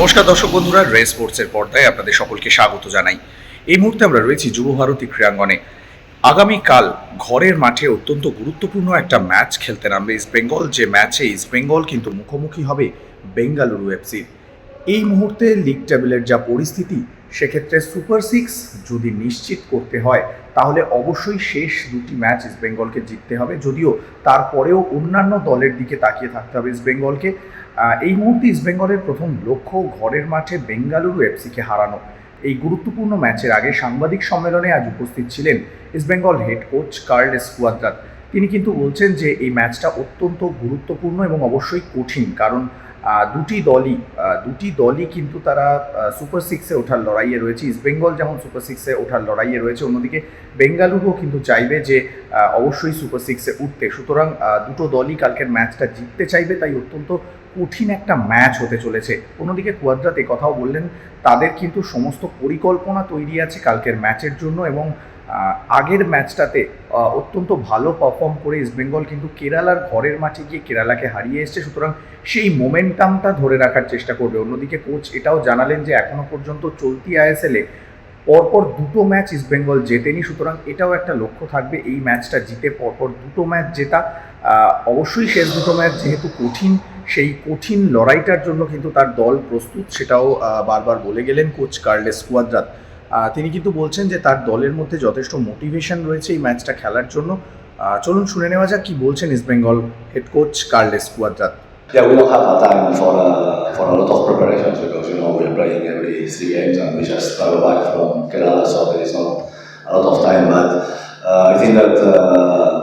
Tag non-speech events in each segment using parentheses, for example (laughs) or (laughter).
নমস্কার দর্শক বন্ধুরা রে স্পোর্টসের পর্দায় আপনাদের সকলকে স্বাগত জানাই। এই মুহূর্তে আমরা রয়েছি যুব ভারতী ক্রীড়াঙ্গনে। আগামীকাল ঘরের মাঠে অত্যন্ত গুরুত্বপূর্ণ একটা ম্যাচ খেলতে নামবে ইস্টবেঙ্গল যে ম্যাচে ইস্টবেঙ্গল কিন্তু মুখোমুখি হবে বেঙ্গালুরু এফসির এই মুহূর্তে লিগ টেবিলের যা পরিস্থিতি সেক্ষেত্রে সুপার সিক্স যদি নিশ্চিত করতে হয়, তাহলে অবশ্যই শেষ দুটি ম্যাচ ইস্ট বেঙ্গলকে জিততে হবে। যদিও তারপরেও অন্যান্য দলের দিকে তাকিয়ে থাকতে হবে ইস্ট বেঙ্গলকে এই মুহূর্তে ইস্ট বেঙ্গলের প্রথম লক্ষ্য ঘরের মাঠে বেঙ্গালুরু এফসিকে হারানো। এই গুরুত্বপূর্ণ ম্যাচের আগে সাংবাদিক সম্মেলনে আজ উপস্থিত ছিলেন East Bengal head coach Carles Cuadrat তিনি কিন্তু বলছেন যে, এই ম্যাচটা অত্যন্ত গুরুত্বপূর্ণ এবং অবশ্যই কঠিন। কারণ দুটি দলই দুটি দলই কিন্তু তারা সুপার সিক্সে ওঠার লড়াইয়ে রয়েছে। ইস্টবেঙ্গল যেমন সুপার সিক্সে ওঠার লড়াইয়ে রয়েছে, অন্যদিকে বেঙ্গালুরুও কিন্তু চাইবে যে অবশ্যই সুপার সিক্সে উঠতে। সুতরাং দুটো দলই কালকের ম্যাচটা জিততে চাইবে, তাই অত্যন্ত কঠিন একটা ম্যাচ হতে চলেছে। অন্যদিকে কুয়াদ্রাত কথাও বললেন, তাদের কিন্তু সমস্ত পরিকল্পনা তৈরি আছে কালকের ম্যাচের জন্য এবং আগের ম্যাচটাতে অত্যন্ত ভালো পারফর্ম করে ইস্টবেঙ্গল কিন্তু কেরালার ঘরের মাঠে গিয়ে কেরালাকে হারিয়ে এসছে। সুতরাং সেই মোমেন্টামটা ধরে রাখার চেষ্টা করবে। অন্যদিকে কোচ এটাও জানালেন যে এখনও পর্যন্ত চলতি আইএসএলে পরপর দুটো ম্যাচ ইস্টবেঙ্গল জেতেনি। সুতরাং এটাও একটা লক্ষ্য থাকবে এই ম্যাচটা জিতে পরপর দুটো ম্যাচ জেতা। অবশ্যই শেষ দুটো ম্যাচ যেহেতু কঠিন, সেই কঠিন লড়াইটার জন্য কিন্তু তার দল প্রস্তুত, সেটাও বারবার বলে গেলেন কোচ কার্লেস কুয়াদ্রাত। তিনি কিন্তু বলছেন যে তার দলের মধ্যে যথেষ্ট মোটিভেশন রয়েছে এই ম্যাচটা খেলার জন্য চলুন শুনে নেওয়া যাক কি বলছেন East Bengal head coach Carles Cuadrat Yeah, we don't have a time for uh, for a lot of preparations because you know we are playing every three games and we just travel back from Kerala, so there is not a lot of time. But uh, I think that uh,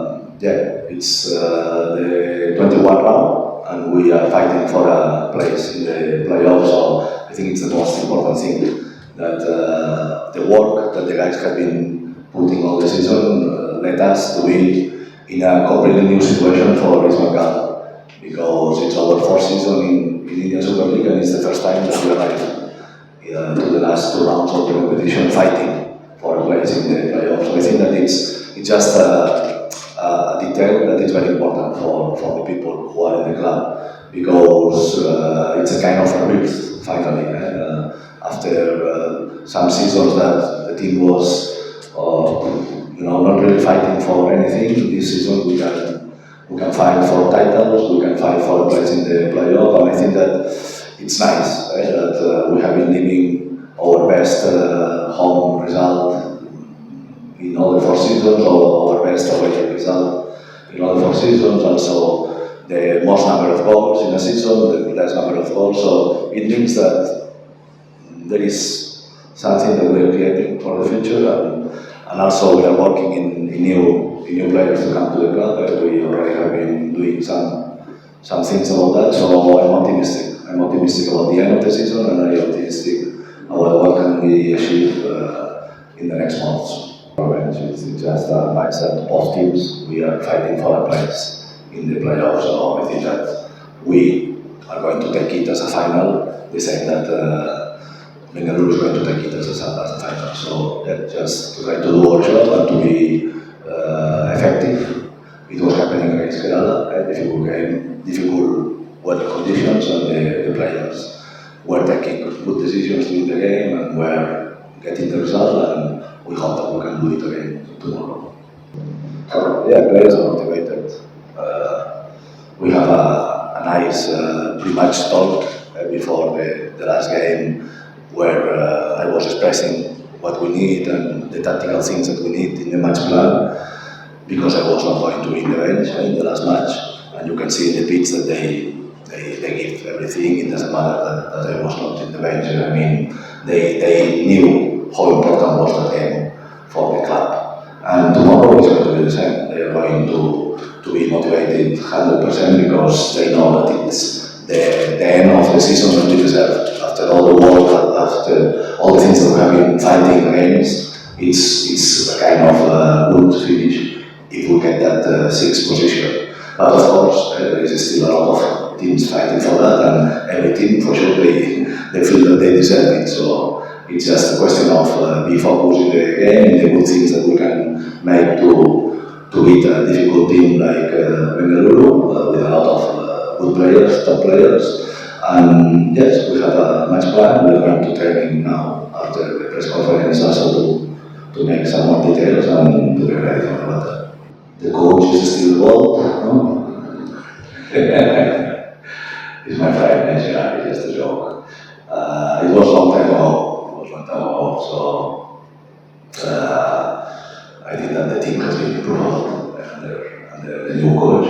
yeah, it's uh, the 21 round and we are fighting for a place in the playoffs. So I think it's the most important thing that uh, the work that the guys have been putting all the season uh, led us to be in a completely new situation for East Bengal because it's our fourth season in, in Indian Super League and it's the first time that we arrive uh, to the last two rounds of the competition fighting for a place in the playoffs. So I think that it's, it's just a, a detail that is very important for, for the people who are in the club because uh, it's a kind of a rebirth finally. Uh, after uh, some seasons that the team was uh, you know, not really fighting for anything, this season we can we can fight for titles, we can fight for a place in the playoff, and I think that it's nice eh, that uh, we have been living our best uh, home result in all the four seasons, or our best away result in all the four seasons, and so the most number of goals in a season, the less number of goals. So it means that there is something that we are creating for the future, and, and also we are working in, in new in new players to come to the club. Uh, we already have been doing some some things about that, so I'm optimistic. I'm optimistic about the end of the season, and I'm optimistic about what can we achieve uh, in the next months. Is just a mindset of teams. We are fighting for a place in the playoffs, so I think that we are going to take it as a final. The same that. Uh, Bengaluru is going to take it as a, a. So that just to try to do our job and to be uh, effective. It was happening against Kerala, a difficult game, difficult weather conditions, and the, the players were taking good decisions during the game and were getting the result. And we hope that we can do it again tomorrow. Yeah, players are motivated. Uh, we have a, a nice uh, pre-match talk uh, before the, the last game where uh, I was expressing what we need and the tactical things that we need in the match plan because I was not going to be in the bench in the last match. And you can see in the pitch that they, they, they give everything. It doesn't matter that, that I was not in the bench. I mean, they, they knew how important was that game for the club. And tomorrow is going to be the same. They are going to, to be motivated 100% because they know that it's the, the end of the season that we deserve. After all the work, after all the things that we have been fighting against, it's, it's a kind of uh, good finish if we get that uh, sixth position. But of course, uh, there is still a lot of teams fighting for that, and every team for sure they, they feel that they deserve it. So it's just a question of uh, be focused in the game, in the good things that we can make to to beat a difficult team like uh, Bengaluru uh, with a lot of uh, good players, top players, And yes, we have a match plan. We're going to training now after the press conference also to, to make some more details and to be ready for the battle. The coach is still involved, no? (laughs) He's my friend, yeah, it's just a joke. Uh, it was a long time ago, it was a long time ago, so uh, I think that the team has been improved under, under the new coach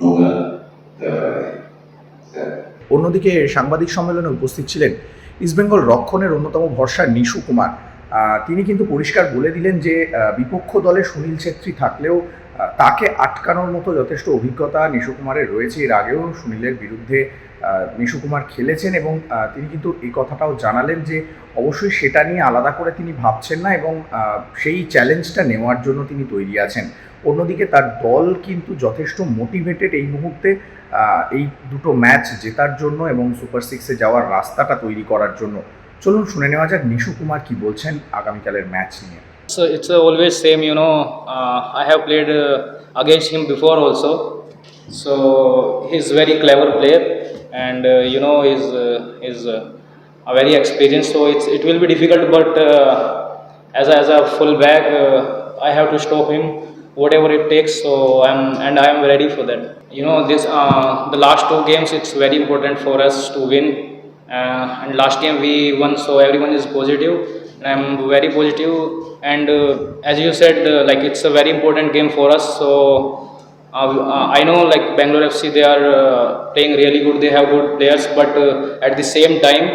Nuga অন্যদিকে সাংবাদিক সম্মেলনে উপস্থিত ছিলেন ইস্টবেঙ্গল রক্ষণের অন্যতম ভরসা নিশু কুমার। তিনি কিন্তু পরিষ্কার বলে দিলেন যে বিপক্ষ দলে সুনীল ছেত্রী থাকলেও তাকে আটকানোর মতো যথেষ্ট অভিজ্ঞতা নিশু কুমারের রয়েছে। এর আগেও সুনীলের বিরুদ্ধে নিশু কুমার খেলেছেন এবং তিনি কিন্তু এই কথাটাও জানালেন যে, অবশ্যই সেটা নিয়ে আলাদা করে তিনি ভাবছেন না এবং সেই চ্যালেঞ্জটা নেওয়ার জন্য তিনি তৈরি আছেন। অন্যদিকে তার দল কিন্তু যথেষ্ট মোটিভেটেড এই মুহূর্তে এই দুটো ম্যাচ জেতার জন্য এবং সুপার সিক্সে যাওয়ার রাস্তাটা তৈরি করার জন্য। চলুন শুনে নেওয়া যাক নিশু কুমার কি বলছেন আগামীকালের ম্যাচ নিয়ে So it's uh, always same, you know. Uh, I have played uh, against him before also, so he's very clever player, and uh, you know he's uh, is uh, a very experienced. So it's it will be difficult, but uh, as a, as a full back, uh, I have to stop him whatever it takes. So I'm and I am ready for that. You know this uh, the last two games it's very important for us to win. uh, and last time we won, so everyone is positive, I'm very positive. And uh, as you said, uh, like it's a very important game for us. So uh, uh, I know like Bangalore FC, they are uh, playing really good. They have good players, but at the same time,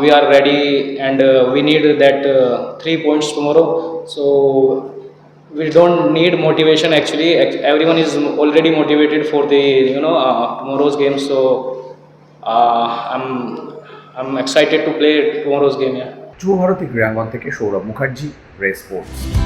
we are ready and we need that three points tomorrow. So we don't need motivation actually. Everyone is already motivated for the you know tomorrow's game. So I am excited to play tomorrow's game true Bharati ক্রীড়াঙ্গন থেকে Sourav Mukherjee, race sports.